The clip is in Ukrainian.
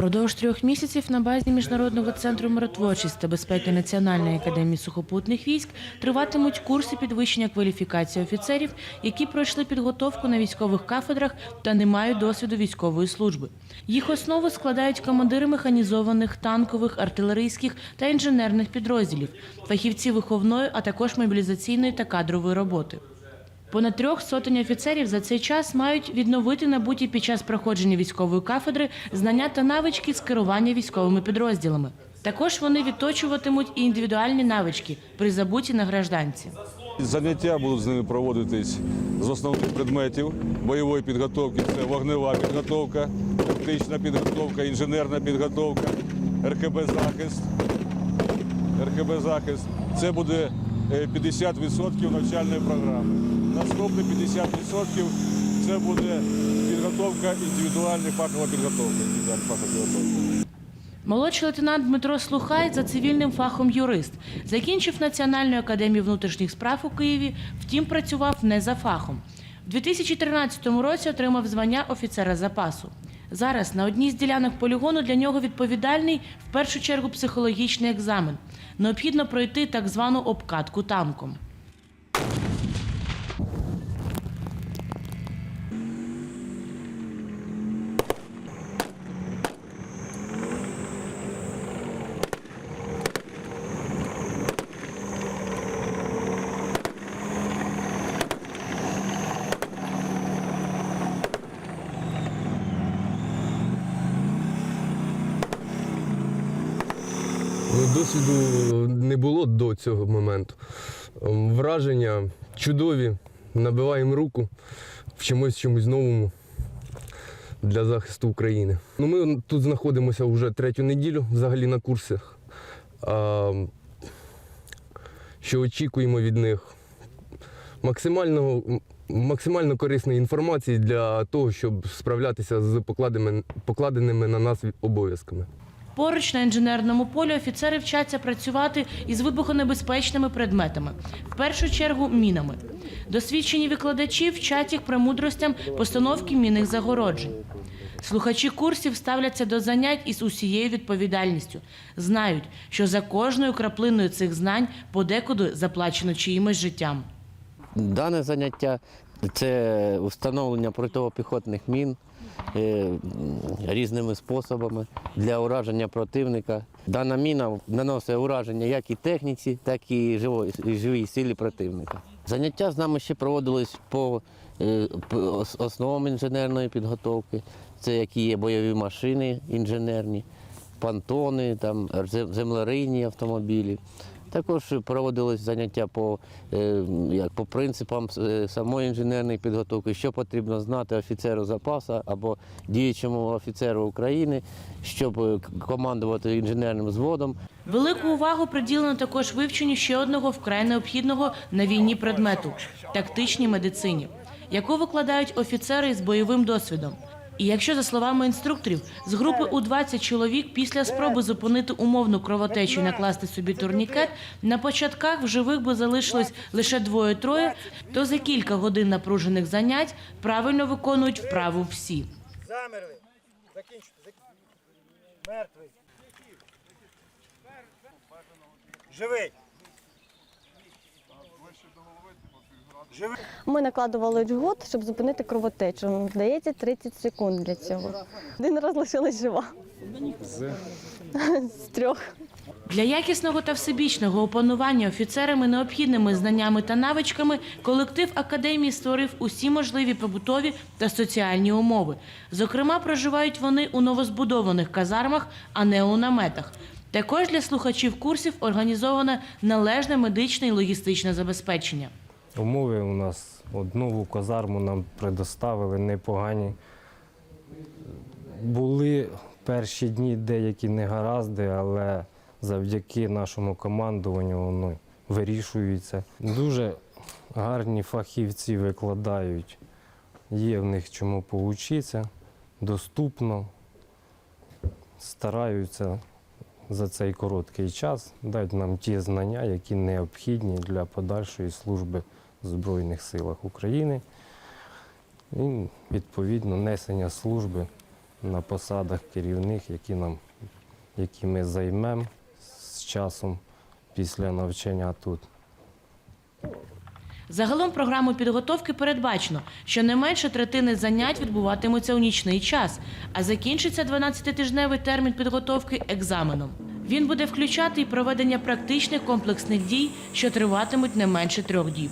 Впродовж трьох місяців на базі Міжнародного центру миротворчості та безпеки Національної академії сухопутних військ триватимуть курси підвищення кваліфікації офіцерів, які пройшли підготовку на військових кафедрах та не мають досвіду військової служби. Їх основу складають командири механізованих, танкових, артилерійських та інженерних підрозділів, фахівці виховної, а також мобілізаційної та кадрової роботи. Понад трьох сотень офіцерів за цей час мають відновити набуті під час проходження військової кафедри знання та навички з керування військовими підрозділами. Також вони відточуватимуть і індивідуальні навички при забуті на гражданці. Заняття будуть з ними проводитись з основних предметів бойової підготовки. Це вогнева підготовка, тактична підготовка, інженерна підготовка, РКБ захист. РКБ захист. Це буде е, 50% навчальної програми. Наступне 50% це буде підготовка індивідуальна фахова підготовка. Молодший лейтенант Дмитро Слухай за цивільним фахом юрист. Закінчив Національну академію внутрішніх справ у Києві, втім працював не за фахом. У 2013 році отримав звання офіцера запасу. Зараз на одній з ділянок полігону для нього відповідальний в першу чергу психологічний екзамен. Необхідно пройти так звану обкатку тамком. Досвіду не було до цього моменту. Ем, Враження чудові, набиваємо руку, вчимось чомусь новому для захисту України. Ну, ми тут знаходимося вже третю неділю взагалі на курсах. А, що очікуємо від них? Максимально, максимально корисної інформації для того, щоб справлятися з покладеними, покладеними на нас обов'язками. Поруч на інженерному полі офіцери вчаться працювати із вибухонебезпечними предметами, в першу чергу мінами. Досвідчені викладачі вчать їх премудростям постановки мінних загороджень. Слухачі курсів ставляться до занять із усією відповідальністю. Знають, що за кожною краплиною цих знань подекуди заплачено чиїмось життям. Дане заняття це встановлення протипіхотних мін е, різними способами для ураження противника. Дана міна наносить ураження як і техніці, так і живій силі противника. Заняття з нами ще проводились по е, основам інженерної підготовки. Це які є бойові машини інженерні, понтони, там, землерийні автомобілі. Також проводились заняття по, е, як, по принципам е, самої інженерної підготовки, що потрібно знати офіцеру запасу або діючому офіцеру України, щоб е, командувати інженерним взводом. Велику увагу приділено також вивченню ще одного вкрай необхідного на війні предмету тактичній медицині, яку викладають офіцери із бойовим досвідом. І якщо, за словами інструкторів, з групи у 20 чоловік після спроби зупинити умовну кровотечу і накласти собі турнікет, на початках в живих би залишилось лише двоє-троє, то за кілька годин напружених занять правильно виконують вправу всі. Замерли. Закінчуйте. Мертвий. Живий. Живий. Ми накладували джгут, щоб зупинити кровотечу. Здається, 30 секунд для цього. Один раз лишилась жива. З трьох. Для якісного та всебічного опанування офіцерами необхідними знаннями та навичками колектив академії створив усі можливі побутові та соціальні умови. Зокрема, проживають вони у новозбудованих казармах, а не у наметах. Також для слухачів курсів організоване належне медичне і логістичне забезпечення. Умови у нас от нову казарму нам предоставили непогані. Були перші дні деякі негаразди, але завдяки нашому командуванню воно вирішується. Дуже гарні фахівці викладають. Є в них чому поучитися, доступно, стараються за цей короткий час дати нам ті знання, які необхідні для подальшої служби Збройних силах України і відповідно несення служби на посадах керівних, які, нам, які ми займемо з часом після навчання тут. Загалом програму підготовки передбачено, що не менше третини занять відбуватимуться у нічний час, а закінчиться 12-тижневий термін підготовки екзаменом. Він буде включати і проведення практичних комплексних дій, що триватимуть не менше трьох діб.